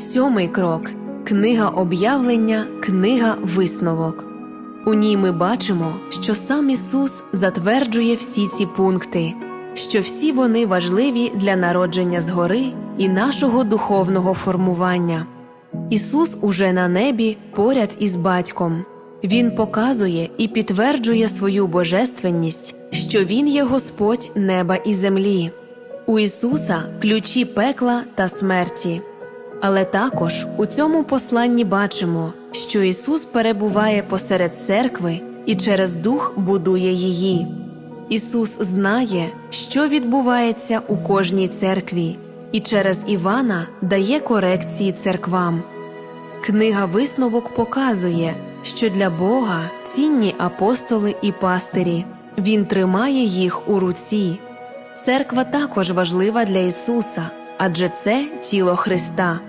Сьомий крок книга об'явлення, книга висновок. У ній ми бачимо, що сам Ісус затверджує всі ці пункти, що всі вони важливі для народження згори і нашого духовного формування. Ісус уже на небі поряд із батьком. Він показує і підтверджує свою божественність, що Він є Господь неба і землі. У Ісуса ключі пекла та смерті. Але також у цьому посланні бачимо, що Ісус перебуває посеред церкви і через дух будує її. Ісус знає, що відбувається у кожній церкві, і через Івана дає корекції церквам. Книга висновок показує, що для Бога цінні апостоли і пастирі. Він тримає їх у руці. Церква також важлива для Ісуса, адже це тіло Христа.